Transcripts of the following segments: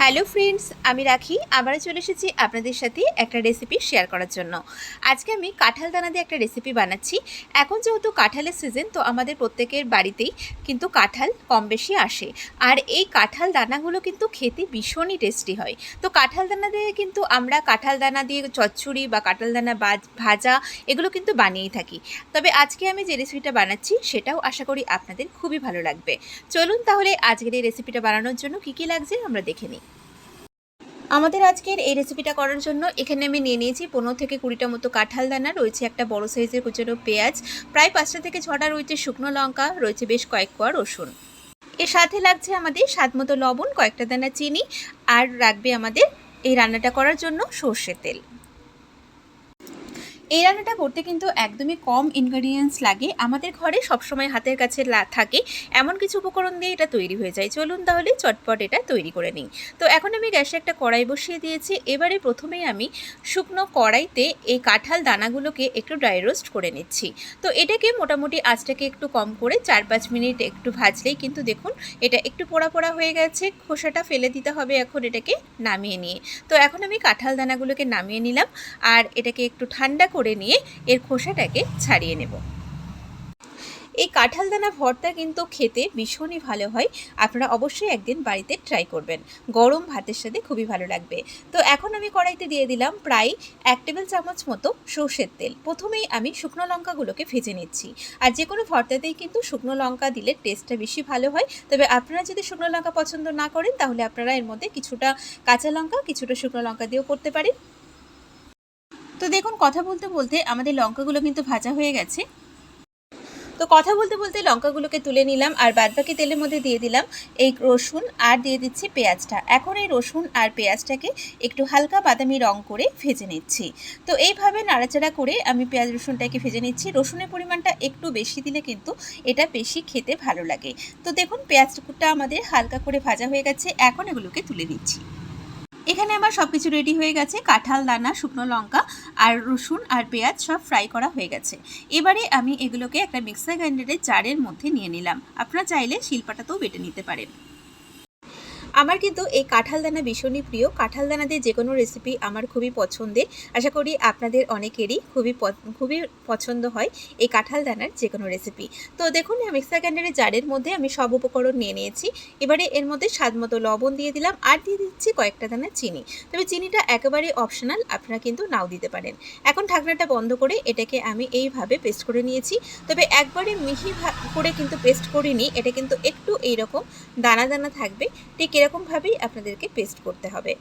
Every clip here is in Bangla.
হ্যালো ফ্রেন্ডস, আমি রাখি। আবারও চলে এসেছি আপনাদের সাথে একটা রেসিপি শেয়ার করার জন্য। আজকে আমি কাঁঠাল দানা দিয়ে একটা রেসিপি বানাচ্ছি। এখন যেহেতু কাঁঠালের সিজন তো আমাদের প্রত্যেকের বাড়িতেই কিন্তু কাঁঠাল কম বেশি আসে। আর এই কাঁঠাল দানাগুলো কিন্তু খেতে ভীষণই টেস্টি হয়। তো কাঁঠাল দানা দিয়ে কিন্তু আমরা কাঁঠাল দানা দিয়ে চচ্চড়ি বা কাঁঠাল দানা ভাজা, এগুলো কিন্তু বানিয়েই থাকি। তবে আজকে আমি যে রেসিপিটা বানাচ্ছি, সেটাও আশা করি আপনাদের খুবই ভালো লাগবে। চলুন তাহলে আজকের এই রেসিপিটা বানানোর জন্য কী কী লাগছে আমরা দেখে নিই। আমাদের আজকের এই রেসিপিটা করার জন্য এখানে আমি নিয়ে নিয়েছি পনেরো থেকে কুড়িটা মতো কাঁঠাল দানা, রয়েছে একটা বড় সাইজের কুচানো পেঁয়াজ, প্রায় পাঁচটা থেকে ছটা রয়েছে শুকনো লঙ্কা, রয়েছে বেশ কয়েক কোয়া রসুন। এর সাথে লাগছে আমাদের স্বাদ মতো লবণ, কয়েকটা দানা চিনি, আর রাখবে আমাদের এই রান্নাটা করার জন্য সর্ষের তেল। এই রান্নাটা করতে কিন্তু একদমই কম ইনগ্রেডিয়েন্টস লাগে। আমাদের ঘরে সবসময় হাতের কাছে থাকে, এমন কিছু উপকরণ দিয়ে এটা তৈরি হয়ে যায়। চলুন তাহলে চটপট এটা তৈরি করে নিই। তো এখন আমি গ্যাসে একটা কড়াই বসিয়ে দিয়েছি। এবারে প্রথমেই আমি শুকনো কড়াইতে এই কাঁঠাল দানাগুলোকে একটু ড্রাই রোস্ট করে নিচ্ছি। তো এটাকে মোটামুটি আঁচটাকে একটু কম করে চার পাঁচ মিনিট একটু ভাজলেই কিন্তু দেখুন এটা একটু পোড়া পোড়া হয়ে গেছে। খোসাটা ফেলে দিতে হবে এখন এটাকে নামিয়ে নিয়ে। তো এখন আমি কাঁঠাল দানাগুলোকে নামিয়ে নিলাম। আর এটাকে একটু ঠান্ডা করে নিয়ে এর খোসাটাকে ছাড়িয়ে নেব। এই কাঁঠাল দানা ভর্তা কিন্তু খেতে ভীষণই ভালো হয়। আপনারা অবশ্যই একদিন বাড়িতে ট্রাই করবেন। গরম ভাতের সাথে খুবই ভালো লাগবে। তো এখন আমি কড়াইতে দিয়ে দিলাম প্রায় এক টেবিল চামচ মতো সর্ষের তেল। প্রথমেই আমি শুকনো লঙ্কাগুলোকে ভেজে নিচ্ছি। আর যে কোনো ভর্তাতেই কিন্তু শুকনো লঙ্কা দিলে টেস্টটা বেশি ভালো হয়। তবে আপনারা যদি শুকনো লঙ্কা পছন্দ না করেন, তাহলে আপনারা এর মধ্যে কিছুটা কাঁচা লঙ্কা, কিছুটা শুকনো লঙ্কা দিয়েও করতে পারেন। তো দেখুন, কথা বলতে বলতে আমাদের লঙ্কাগুলো কিন্তু ভাজা হয়ে গেছে। তো কথা বলতে বলতে লঙ্কাগুলোকে তুলে নিলাম আর বাদবাকি তেলের মধ্যে দিয়ে দিলাম এই রসুন আর দিয়ে দিচ্ছি পেঁয়াজটা। এখন এই রসুন আর পেঁয়াজটাকে একটু হালকা বাদামি রং করে ভেজে নিচ্ছি। তো এইভাবে নাড়াচাড়া করে আমি পেঁয়াজ রসুনটাকে ভেজে নিচ্ছি। রসুনের পরিমাণটা একটু বেশি দিলে কিন্তু এটা বেশি খেতে ভালো লাগে। তো দেখুন, পেঁয়াজটা আমাদের হালকা করে ভাজা হয়ে গেছে। এখন এগুলোকে তুলে নিচ্ছি। এখানে আমার সব কিছু রেডি হয়ে গেছে। কাঁঠাল, দানা, শুকনো লঙ্কা আর রসুন আর পেঁয়াজ সব ফ্রাই করা হয়ে গেছে। এবারে আমি এগুলোকে একটা মিক্সার গ্রাইন্ডারের জারের মধ্যে নিয়ে নিলাম। আপনারা চাইলে শিলপাটাতেও বেটে নিতে পারেন। আমার কিন্তু এই কাঁঠাল দানা ভীষণই প্রিয়। কাঁঠাল দানা দিয়ে যে কোনো রেসিপি আমার খুবই পছন্দের। আশা করি আপনাদের অনেকেরই খুবই খুবই পছন্দ হয় এই কাঁঠাল দানার যে কোনো রেসিপি তো দেখুন মিক্সার গ্রাইন্ডারের জারের মধ্যে আমি সব উপকরণ নিয়ে নিয়েছি। এবারে এর মধ্যে স্বাদ মতো লবণ দিয়ে দিলাম আর দিয়ে দিচ্ছি কয়েকটা দানা চিনি। তবে চিনিটা একেবারে অপশনাল আপনারা কিন্তু নাও দিতে পারেন। এখন ঢাকনাটা বন্ধ করে এটাকে আমি এইভাবে পেস্ট করে নিয়েছি। তবে একবারে মিহি করে কিন্তু পেস্ট করিনি, এটা কিন্তু একটু এইরকম দানা দানা থাকবে। ঠিক এরকমভাবেই আপনাদেরকে পেস্ট করতে হবে।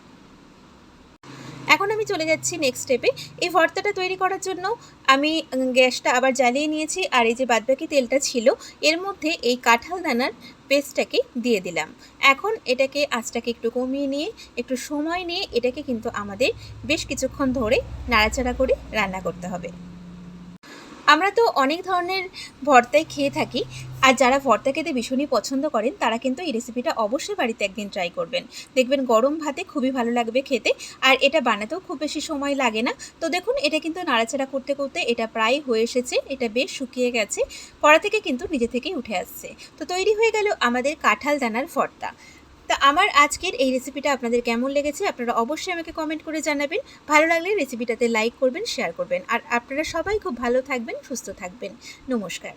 এখন আমি চলে যাচ্ছি নেক্সট স্টেপে এই ভর্তাটা তৈরি করার জন্য আমি গ্যাসটা আবার জ্বালিয়ে নিয়েছি আর এই যে বাদবাকি তেলটা ছিল, এর মধ্যে এই কাঁঠাল দানার পেস্টটাকে দিয়ে দিলাম। এখন এটাকে, আঁচটাকে একটু কমিয়ে নিয়ে, একটু সময় নিয়ে এটাকে কিন্তু আমাদের বেশ কিছুক্ষণ ধরে নাড়াচাড়া করে রান্না করতে হবে। আমরা তো অনেক ধরনের ভর্তাই খেয়ে থাকি আর যারা ভর্তা খেতে ভীষণই পছন্দ করেন, তারা কিন্তু এই রেসিপিটা অবশ্যই বাড়িতে একদিন ট্রাই করবেন। দেখবেন গরম ভাতে খুবই ভালো লাগবে খেতে, আর এটা বানাতেও খুব বেশি সময় লাগে না। তো দেখুন, এটা কিন্তু নাড়াচাড়া করতে করতে এটা প্রায় হয়ে এসেছে, এটা বেশ শুকিয়ে গেছে, কড়া থেকে কিন্তু নিজে থেকেই উঠে আসছে। তো তৈরি হয়ে গেল আমাদের কাঁঠাল দানার ভর্তা। তা আমার আজকের এই রেসিপিটা আপনাদের কেমন লেগেছে, আপনারা অবশ্যই আমাকে কমেন্ট করে জানাবেন। ভালো লাগলে রেসিপিটাতে লাইক করবেন শেয়ার করবেন। আর আপনারা সবাই খুব ভালো থাকবেন, সুস্থ থাকবেন। নমস্কার।